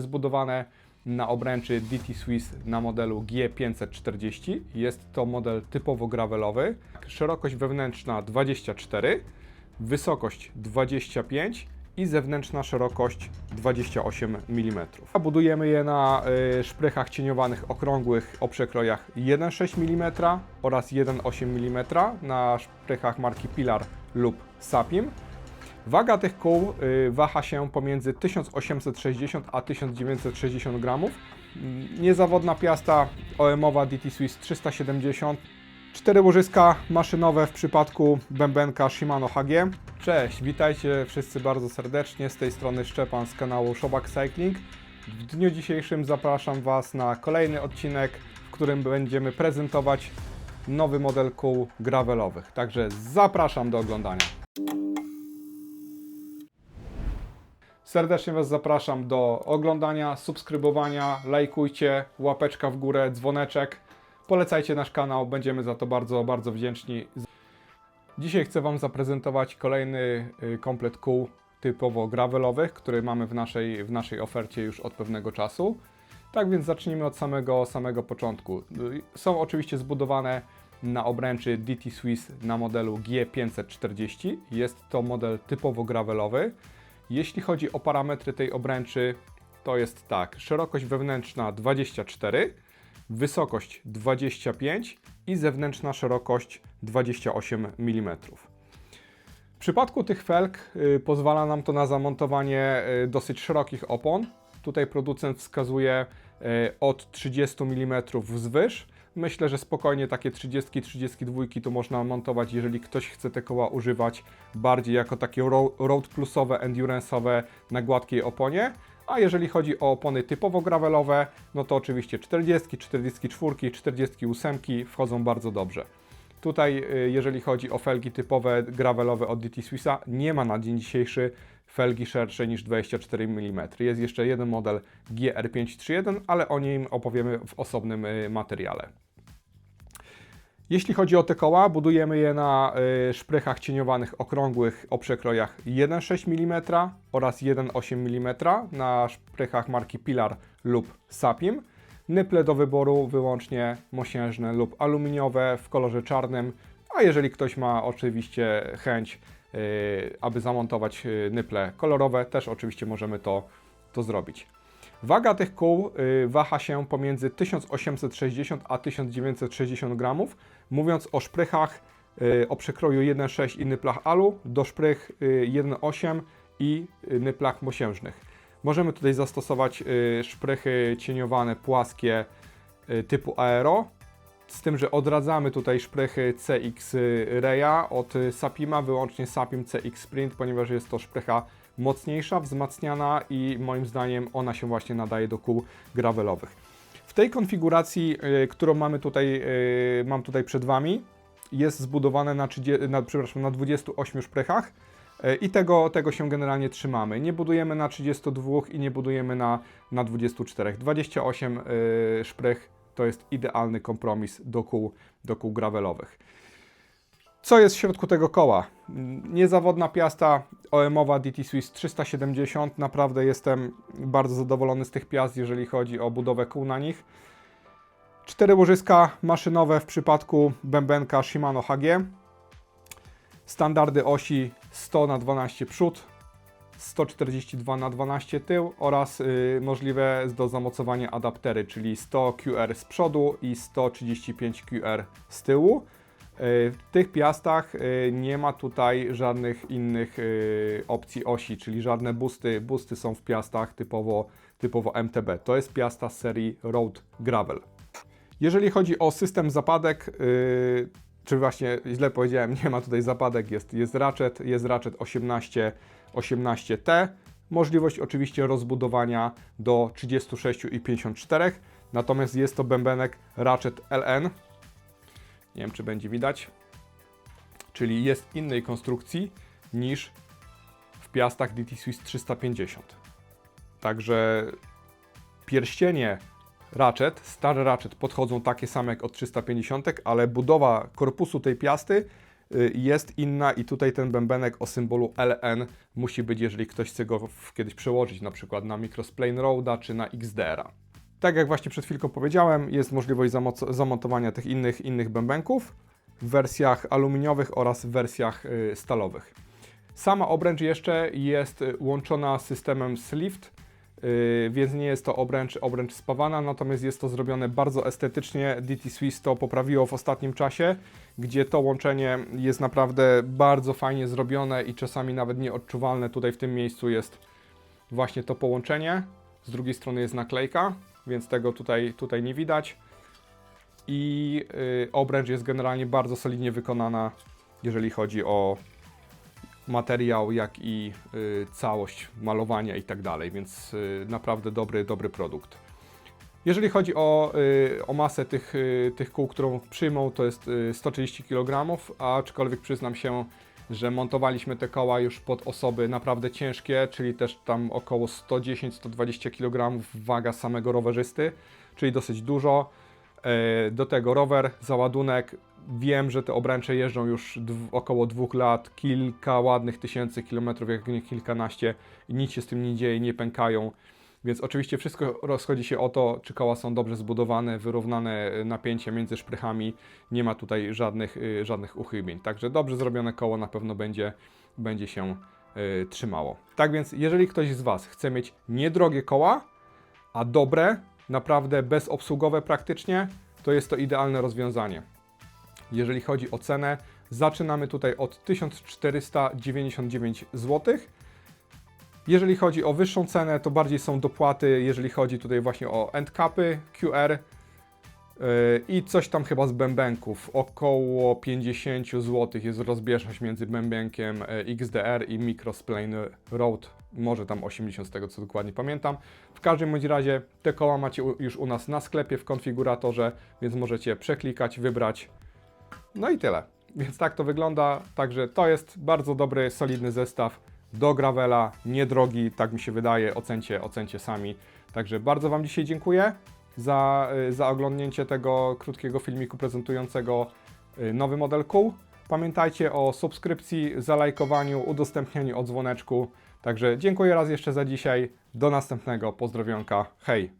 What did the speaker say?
zbudowane na obręczy DT Swiss na modelu G540. Jest to model typowo gravelowy. Szerokość wewnętrzna 24, wysokość 25 i zewnętrzna szerokość 28 mm. Budujemy je na y, szprychach cieniowanych okrągłych o przekrojach 1,6 mm oraz 1,8 mm na szprychach marki Pilar lub Sapim. Waga tych kół y, waha się pomiędzy 1860 a 1960 gramów. Mm, Niezawodna piasta OM-owa DT Swiss 370. Cztery łożyska maszynowe w przypadku bębenka Shimano HG. Cześć, witajcie wszyscy bardzo serdecznie. Z tej strony Szczepan z kanału Shobak Cycling. W dniu dzisiejszym zapraszam Was na kolejny odcinek, w którym będziemy prezentować nowy model kół gravelowych. Także zapraszam do oglądania. Serdecznie Was zapraszam do oglądania, subskrybowania, lajkujcie, łapeczka w górę, dzwoneczek. Polecajcie nasz kanał, będziemy za to bardzo, bardzo wdzięczni. Dzisiaj chcę Wam zaprezentować kolejny y, komplet kół typowo gravelowych, który mamy w naszej, w naszej ofercie już od pewnego czasu. Tak więc zacznijmy od samego, samego początku. Y, Są oczywiście zbudowane na obręczy DT Swiss na modelu G540. Jest to model typowo gravelowy. Jeśli chodzi o parametry tej obręczy, to jest tak: szerokość wewnętrzna 24, wysokość 25 i zewnętrzna szerokość 28 mm. W przypadku tych felg y, pozwala nam to na zamontowanie y, dosyć szerokich opon. Tutaj producent wskazuje y, od 30 mm wzwyż. Myślę, że spokojnie takie 30, 32 tu można montować, jeżeli ktoś chce te koła używać bardziej jako takie ro- road plusowe, endurance'owe na gładkiej oponie. A jeżeli chodzi o opony typowo gravelowe, no to oczywiście 40, 44, 48 wchodzą bardzo dobrze. Tutaj, y, jeżeli chodzi o felgi typowe gravelowe od DT Swissa, nie ma na dzień dzisiejszy felgi szersze niż 24 mm. Jest jeszcze jeden model GR531, ale o nim opowiemy w osobnym y, materiale. Jeśli chodzi o te koła, budujemy je na y, szprychach cieniowanych okrągłych o przekrojach 1,6 mm oraz 1,8 mm na szprychach marki Pilar lub Sapim. Nyple do wyboru wyłącznie mosiężne lub aluminiowe w kolorze czarnym, a jeżeli ktoś ma oczywiście chęć, y, aby zamontować y, nyple kolorowe, też oczywiście możemy to, to zrobić. Waga tych kół y, waha się pomiędzy 1860 a 1960 gramów. Mówiąc o szprychach y, o przekroju 1,6 i nyplach alu do szprych y, 1,8 i y, nyplach mosiężnych. Możemy tutaj zastosować szprychy cieniowane płaskie typu aero, z tym, że odradzamy tutaj szprychy CX Reya od Sapima, wyłącznie Sapim CX Sprint, ponieważ jest to szprycha mocniejsza, wzmacniana i moim zdaniem ona się właśnie nadaje do kół gravelowych. W tej konfiguracji, y, którą mamy tutaj, y, mam tutaj przed Wami, jest zbudowane na, 30, na, przepraszam, na 28 szprychach y, i tego, tego się generalnie trzymamy. Nie budujemy na 32 i nie budujemy na, na 24. 28 y, szprych to jest idealny kompromis do kół, do kół gravelowych. Co jest w środku tego koła? Niezawodna piasta OM-owa DT Swiss 370. Naprawdę jestem bardzo zadowolony z tych piast, jeżeli chodzi o budowę kół na nich. Cztery łożyska maszynowe w przypadku bębenka Shimano HG. Standardy osi 100 na 12 przód, 142 na 12 tył oraz y, możliwe do zamocowania adaptery, czyli 100 QR z przodu i 135 QR z tyłu. Y, W tych piastach y, nie ma tutaj żadnych innych y, opcji osi, czyli żadne busty. Busty są w piastach typowo, typowo MTB. To jest piasta z serii Road Gravel. Jeżeli chodzi o system zapadek, czy właśnie źle powiedziałem, nie ma tutaj zapadek, jest, jest ratchet, jest ratchet 18, 18T. Możliwość oczywiście rozbudowania do 36 i 54, natomiast jest to bębenek ratchet LN. Nie wiem, czy będzie widać. Czyli jest innej konstrukcji niż w piastach DT Swiss 350. Także pierścienie ratchet, stary ratchet podchodzą takie same jak od 350, ale budowa korpusu tej piasty y, jest inna i tutaj ten bębenek o symbolu LN musi być, jeżeli ktoś chce go kiedyś przełożyć na przykład na Microsplane Roada czy na XDR-a. Tak jak właśnie przed chwilką powiedziałem, jest możliwość zamontowania tych innych, innych bębenków w wersjach aluminiowych oraz w wersjach y, stalowych. Sama obręcz jeszcze jest y, łączona z systemem Slift, y, więc nie jest to obręcz, obręcz spawana, natomiast jest to zrobione bardzo estetycznie. DT Swiss to poprawiło w ostatnim czasie, gdzie to łączenie jest naprawdę bardzo fajnie zrobione i czasami nawet nieodczuwalne. Tutaj w tym miejscu jest właśnie to połączenie. Z drugiej strony jest naklejka, więc tego tutaj, tutaj nie widać. I y, obręcz jest generalnie bardzo solidnie wykonana, jeżeli chodzi o materiał, jak i y, całość malowania i tak dalej, więc y, naprawdę dobry, dobry produkt. Jeżeli chodzi o, y, o masę tych, y, tych kół, którą przyjmą, to jest y, 130 kg, aczkolwiek przyznam się, że montowaliśmy te koła już pod osoby naprawdę ciężkie, czyli też tam około 110-120 kg waga samego rowerzysty, czyli dosyć dużo. E, Do tego rower, załadunek. Wiem, że te obręcze jeżdżą już około dwóch lat, kilka ładnych tysięcy kilometrów, jak nie kilkanaście, i nic się z tym nie dzieje, nie pękają. Więc oczywiście wszystko rozchodzi się o to, czy koła są dobrze zbudowane, wyrównane e, napięcie między szprychami. Nie ma tutaj żadnych, y, żadnych uchybień. Także dobrze zrobione koło na pewno będzie, będzie się y, trzymało. Tak więc, jeżeli ktoś z Was chce mieć niedrogie koła, a dobre, naprawdę bezobsługowe praktycznie, to jest to idealne rozwiązanie. Jeżeli chodzi o cenę, zaczynamy tutaj od 1499 zł. Jeżeli chodzi o wyższą cenę, to bardziej są dopłaty, jeżeli chodzi tutaj właśnie o endcapy, QR yy, i coś tam chyba z bębenków. Około 50 zł jest rozbieżność między bębenkiem e, XDR i Microsplane Road. Może tam 80 z tego co dokładnie pamiętam. W każdym bądź razie te koła macie już u nas na sklepie w konfiguratorze, więc możecie przeklikać, wybrać. No i tyle. Więc tak to wygląda. Także to jest bardzo dobry, solidny zestaw do gravela, niedrogi, tak mi się wydaje. Ocencie, ocencie sami. Także bardzo Wam dzisiaj dziękuję za, y, za oglądnięcie tego krótkiego filmiku prezentującego y, nowy model kół. Pamiętajcie o subskrypcji, zalajkowaniu, udostępnieniu o dzwoneczku. Także dziękuję raz jeszcze za dzisiaj. Do następnego. Pozdrowionka. Hej!